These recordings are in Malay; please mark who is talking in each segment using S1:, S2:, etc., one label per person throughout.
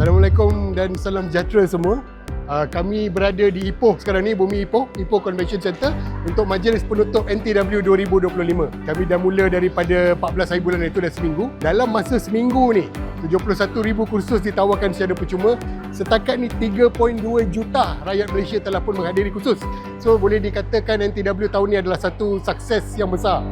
S1: Assalamualaikum dan salam sejahtera semua. Uh, kami berada di Ipoh sekarang ni, Bumi Ipoh, Ipoh Convention Center untuk majlis penutup NTW 2025. Kami dah mula daripada 14 hari bulan itu dah seminggu. Dalam masa seminggu ni, 71,000 kursus ditawarkan secara percuma. Setakat ni 3.2 juta rakyat Malaysia telah pun menghadiri kursus. So boleh dikatakan NTW tahun ni adalah satu sukses yang besar.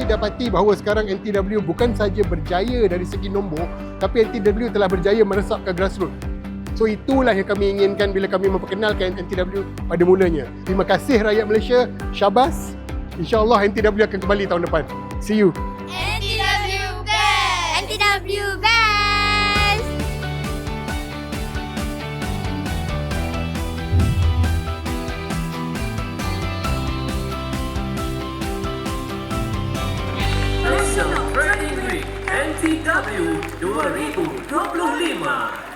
S1: Kami dapati bahawa sekarang NTW bukan saja berjaya dari segi nombor, tapi NTW telah berjaya meresap ke grassroots. So itulah yang kami inginkan bila kami memperkenalkan NTW pada mulanya. Terima kasih rakyat Malaysia, syabas. InsyaAllah NTW akan kembali tahun depan. See you.
S2: NTW Best! NTW Best!
S3: National Training Week NTW 2025